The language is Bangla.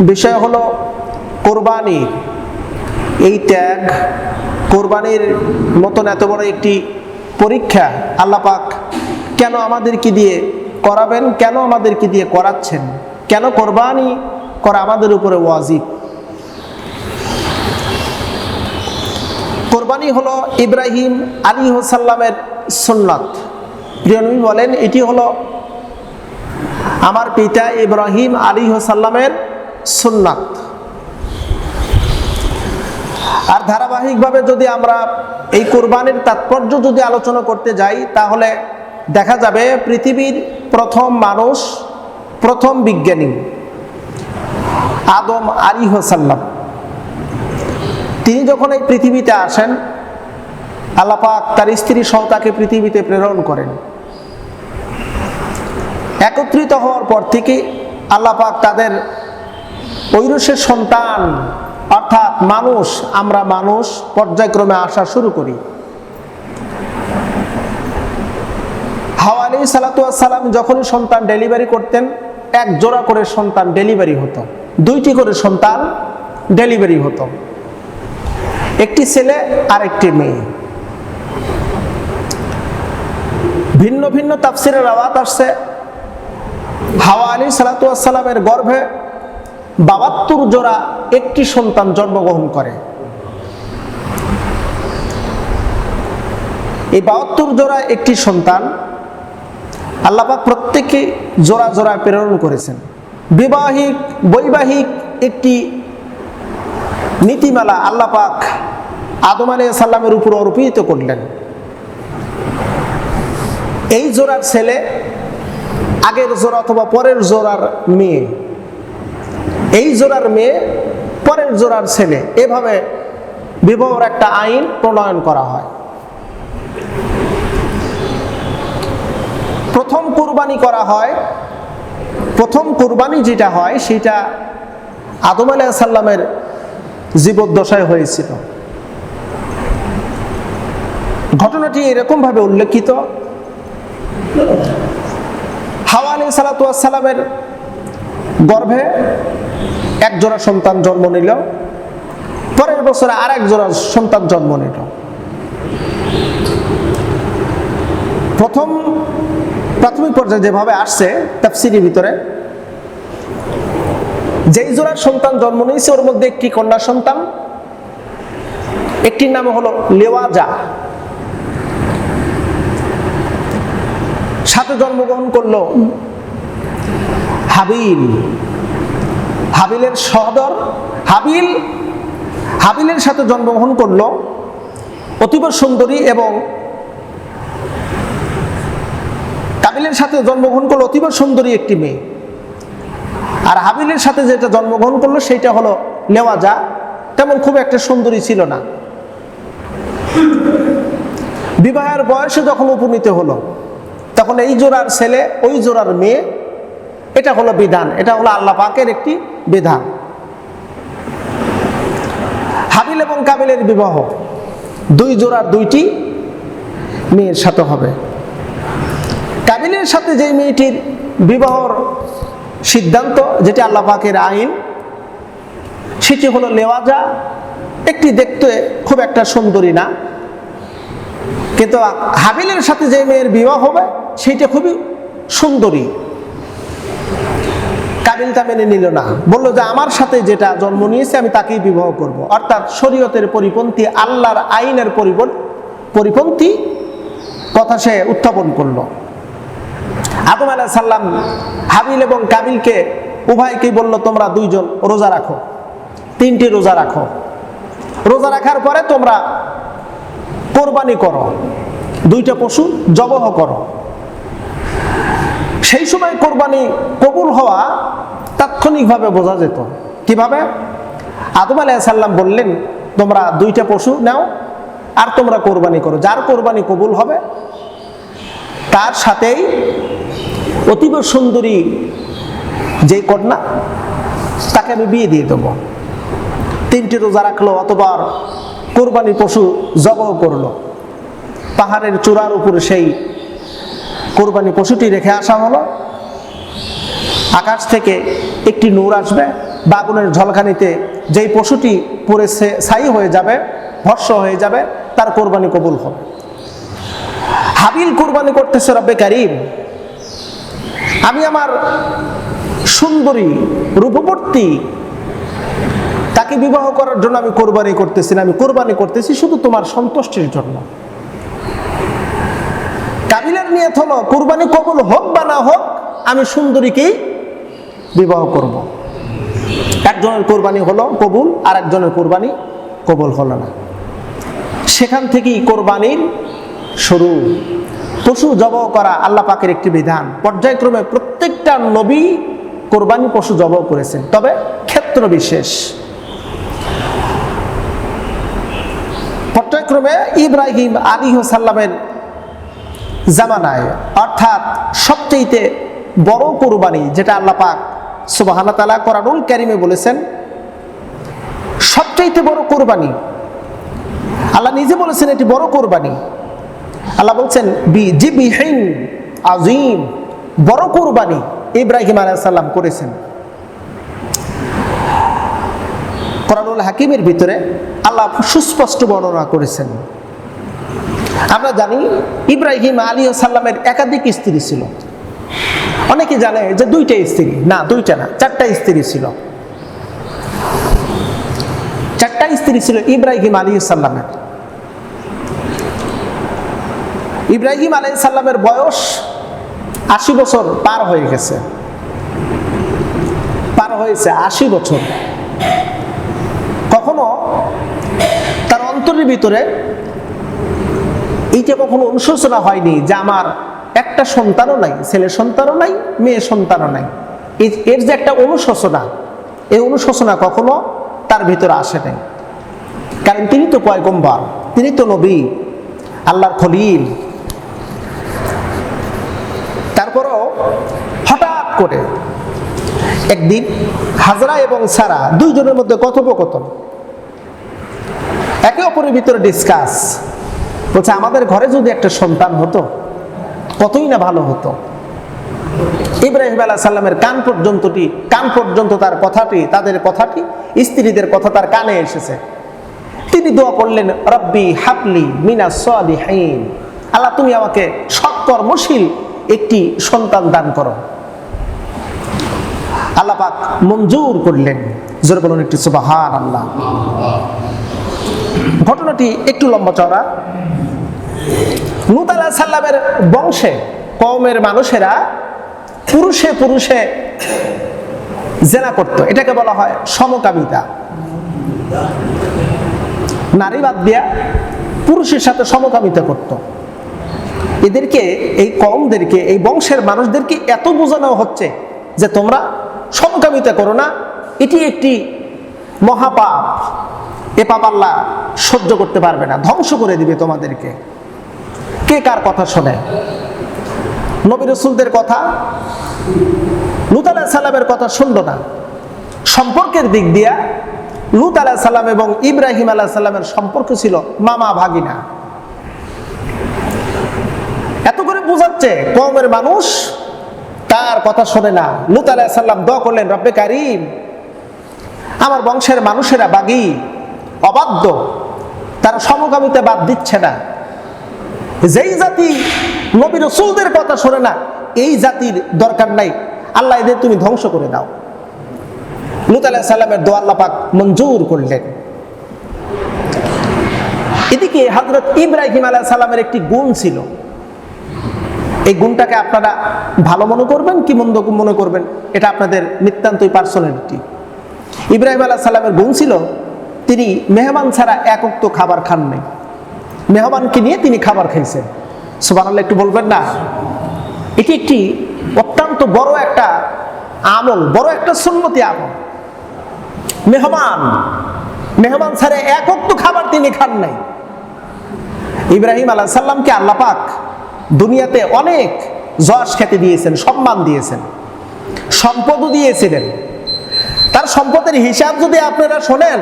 বিষয় হলো কোরবানি। এই ত্যাগ কোরবানির মতন এত বড় একটি পরীক্ষা আল্লাহ পাক কেন আমাদেরকে দিয়ে করাবেন? কেন আমাদেরকে দিয়ে করাচ্ছেন? কেন কোরবানি করা আমাদের উপরে ওয়াজিব? কোরবানি হলো ইব্রাহিম আলী হোসাল্লামের সুন্নাত। প্রিয়নবী বলেন, এটি হলো আমার পিতা ইব্রাহিম আলী হোসাল্লামের সুন্নাত। আর ধারাবাহিকভাবে যদি আমরা এই কোরবানির তাৎপর্য যদি আলোচনা করতে যাই, তাহলে দেখা যাবে পৃথিবীর প্রথম মানুষ, প্রথম বিজ্ঞানী আদম আলী হোসাল্লাম। তিনি যখন এই পৃথিবীতে আসেন আল্লাপাক তার স্ত্রী সহ তাকে পৃথিবীতে প্রেরণ করেন। একত্রিত হওয়ার পর থেকে আল্লাপাক তাদের ঐরসের সন্তান, অর্থাৎ মানুষ, আমরা মানুষ পর্যায়ক্রমে আসা শুরু করি। হাওয়া আলী সালাতাম যখনই সন্তান ডেলিভারি করতেন, এক জোড়া করে সন্তান ডেলিভারি হতো। দুইটি করে সন্তান ডেলিভারি হতো। একটি ছেলে আর একটি মেয়ে। ভিন্ন ভিন্ন তাফসিরের আওয়াত আসছে। হাওয়া আলী সালাতামের গর্ভে বাবাত্তর জোড়া একটি সন্তান জন্মগ্রহণ করে। এই বাহাত্তর জোড়া একটি সন্তান আল্লাপাক প্রত্যেককে জোড়া জোড়া প্রেরণ করেছেন। বিবাহিক, বৈবাহিক একটি নীতিমালা আল্লাপাক আদম আলী সাল্লামের উপর অর্পিত করলেন। এই জোড়ার ছেলে আগের জোড়া অথবা পরের জোড়ার মেয়ে। এই জোড়ার মেয়ে, পরের জোড়ার ছেলে। এভাবে বিবাহর একটা আইন প্রণয়ন করা হয়। প্রথম কুরবানি করা হয়। প্রথম কুরবানি যেটা হয়, সেটা আদম আলাহ সাল্লামের জীবদ্দশায় হয়েছিল। ঘটনাটি এরকম ভাবে উল্লেখিত। হাওয়া আলী সালাতামের গর্ভে এক জোড়া সন্তান জন্ম নিল, পরের বছরে আর এক জোড়া সন্তান জন্ম নিল। প্রথম, প্রাথমিক পর্যায়ে যেভাবে আসছে তাফসিরির ভিতরে, যেই জোড়ার সন্তান জন্ম নিয়েছে, ওর মধ্যে একটি কন্যা সন্তান, একটির নাম হলো লেওয়াজা। সাথে জন্মগ্রহণ করল হাবিল। হাবিলের সহদর হাবিল। হাবিলের সাথে জন্মগ্রহণ করল অতীব সুন্দরী এবং কাবিলের সাথে জন্মগ্রহণ করল অতীব সুন্দরী একটি মেয়ে। আর হাবিলের সাথে যেটা জন্মগ্রহণ করল সেইটা হলো নেওয়া যা তেমন খুব একটা সুন্দরী ছিল না। বিবাহের বয়সে যখন উপনীত হলো, তখন এই জোড়ার ছেলে, ওই জোড়ার মেয়ে এটা হলো বিধান, এটা হলো আল্লাহ পাকের একটি বিধান। হাবিল এবং কাবিলের বিবাহ, দুই জোড়ার দুইটি মেয়ের সাথে হবে। কাবিলের সাথে যে মেয়েটির বিবাহর সিদ্ধান্ত, যেটি আল্লাহ পাকের আইন, সেটি হলো লেওয়াজা, একটি দেখতে খুব একটা সুন্দরী না। কিন্তু হাবিলের সাথে যে মেয়ের বিবাহ হবে সেইটা খুবই সুন্দরী। কাবিল তা মেনে নিল না। বলল যে, আমার সাথে যেটা জন্ম নিয়েছে, আমি তাকেই বিবাহ করব। অর্থাৎ শরীয়তের পরিপন্থী, আল্লাহর আইনের পরিপন, পরিপন্থী কথা সে উত্থাপন করল। আদম আলাহ সাল্লাম হাবিল এবং কাবিলকে, উভয়কেই বলল, তোমরা দুইজন রোজা রাখো। তিনটি রোজা রাখো। রোজা রাখার পরে তোমরা কোরবানি করো। দুইটা পশু জবহ করো। সেই সময় কোরবানি কবুল হওয়া তাৎক্ষণিকভাবে বোঝা যেত। কীভাবে? আদম আলাহ সাল্লাম বললেন, তোমরা দুইটা পশু নাও আর তোমরা কোরবানি করো। যার কোরবানি কবুল হবে, তার সাথেই অতীব সুন্দরী যে কন্যা, তাকে আমি বিয়ে দিয়ে দেবো। তিনটি রোজা রাখল অতবার কোরবানি পশু জবহ করল। পাহাড়ের চূড়ার উপরে সেই কোরবানি পশুটি রেখে আসা হলো। আকাশ থেকে একটি নূর আসবে। বাগুনের ঝলকানিতে যেই পশুটি পরে ছাই হয়ে যাবে, ভস্য হয়ে যাবে, তার কোরবানি কবুল হবে। হাবিল কোরবানি করতেছে রব্বে কারিম। আমি আমার সুন্দরী রূপবর্তী, তাকে বিবাহ করার জন্য আমি কোরবানি করতেছি না, আমি কোরবানি করতেছি শুধু তোমার সন্তুষ্টির জন্য। কাবিলের নিয়ত হলো, কোরবানি কবুল হোক বা না হোক, আমি সুন্দরীকেই বিবাহ করব। একজনের কোরবানি হলো কবুল আর একজনের কোরবানি কবুল হলো না। সেখান থেকেই কোরবানির শুরু। পশু জবহ করা আল্লাহ পাকের একটি বিধান। পর্যায়ক্রমে প্রত্যেকটা নবী কোরবানি পশু জবহ করেছেন। তবে ক্ষেত্র বিশেষ। পর্যায়ক্রমে ইব্রাহিম আলী সাল্লামের জামানায়। অর্থাৎ সবচেয়ে বড় কোরবানি যেটা আল্লাহ পাক সুবাহানা তালা কোরআনুল ক্যারিমে বলেছেন, সবচাইতে বড় কোরবানি। আল্লাহ নিজে বলেছেন এটি বড় কোরবানি। আল্লাহ বলছেন, বি জি বিহীন আজিম বড় কোরবানি ইব্রাহিম আলাইসাল্লাম করেছেন। কোরআনুল হাকিমের ভিতরে আল্লাহ সুস্পষ্ট বর্ণনা করেছেন। আমরা জানি ইব্রাহিম আলী ও সাল্লামের একাধিক স্ত্রী ছিল। অনেকে জানে যে দুইটা স্ত্রী। না, দুইটা না, চারটা স্ত্রী ছিল। চারটা স্ত্রী ছিল ইব্রাহিম আলী সাল্লামের। ইব্রাহিম আলী সাল্লামের বয়স আশি বছর পার হয়ে গেছে। পার হয়েছে আশি বছর। কখনো তার অন্তরের ভিতরে এইটা কখনো অনুশোচনা হয়নি যে আমার একটা সন্তানও নাই ছেলে সন্তানও নাই মেয়ে সন্তানও নাই এর যে একটা অনুশোচনা, এই অনুশোচনা কখনো তার ভিতরে আসে নাই। কারণ তিনি তো পয়গম্বর, তিনি তো নবী, আল্লাহর খলিল। তারপরও হঠাৎ করে একদিন হাজরা এবং সারা দুইজনের মধ্যে কথোপকথন, একে অপরের ভিতরে ডিসকাস। বলছে, আমাদের ঘরে যদি একটা সন্তান হতো, কতই না ভালো হতো? ইব্রাহিম আলাহ সাল্লামের কান পর্যন্তটি, কান পর্যন্ত তার কথাটি, তাদের কথাটি, স্ত্রীদের কথা তার কানে এসেছে। তিনি দোয়া করলেন, রব্বি হাবলি মিনা সালিহিন। আল্লাহ, তুমি আমাকে সৎকর্মশীল একটি সন্তান দান করো। আল্লাহ পাক মঞ্জুর করলেন। জোরে বলুন একটি সুবাহান আল্লাহ ঘটনাটি একটু লম্বা চড়া আলাহ সাল্লামের বংশে কমের মানুষেরা পুরুষে পুরুষে জেনা করত। এটাকে বলা হয় সমকামিতা। নারী বাদ দিয়া পুরুষের সাথে সমকামিতা করত। এদেরকে, এই কমদেরকে এই বংশের মানুষদেরকে এত বোঝানো হচ্ছে যে তোমরা সমকামিতা করো না। এটি একটি মহাপাপ। এ পাপ আল্লাহ সহ্য করতে পারবে না। ধ্বংস করে দিবে তোমাদেরকে। কে কার কথা শোনে? নবী রসুলদের কথা, লুত আলাহ সাল্লামের কথা শুনলো না। সম্পর্কের দিক দিয়া লুত আলাহ সাল্লাম এবং ইব্রাহিম আলাহ সাল্লামের সম্পর্ক ছিল মামা ভাগিনা। এত করে বোঝাচ্ছে কমের মানুষ তার কথা শোনে না। লুত আলাহ সাল্লাম দোয়া করলেন, রব্বে কারিম, আমার বংশের মানুষেরা বাগি, অবাধ্য, তারা সমকামিতে বাদ দিচ্ছে না। যেই জাতি নবী রসুলদের কথা শোনে না, এই জাতির দরকার নাই। আল্লাহ এদের তুমি ধ্বংস করে দাও। লুত আলাহ সাল্লামের দোয়া আল্লাহ পাক মঞ্জুর করলেন। এদিকে হজরত ইব্রাহিম আলাহ সাল্লামের একটি গুণ ছিল। এই গুণটাকে আপনারা ভালো মনে করবেন কি মন্দ মনে করবেন, এটা আপনাদের নিতান্তই পার্সোনালিটি ইব্রাহিম আলাহ সাল্লামের গুণ ছিল, তিনি মেহমান ছাড়া একক খাবার খান নাই। মেহমানকে নিয়ে তিনি খাবার খাইছেন। সুবান একটু বলবেন না? এটি একটি অত্যন্ত বড় একটা আমল, বড় একটা সুন্নতি আমল। মেহমান মেহমান ছাড়া একক তো খাবার তিনি খান নাই। ইব্রাহিম আলাহ সাল্লামকে আল্লাহ পাক দুনিয়াতে অনেক যশ খ্যাতি দিয়েছেন, সম্মান দিয়েছেন, সম্পদও দিয়েছিলেন। তার সম্পদের হিসাব যদি আপনারা শোনেন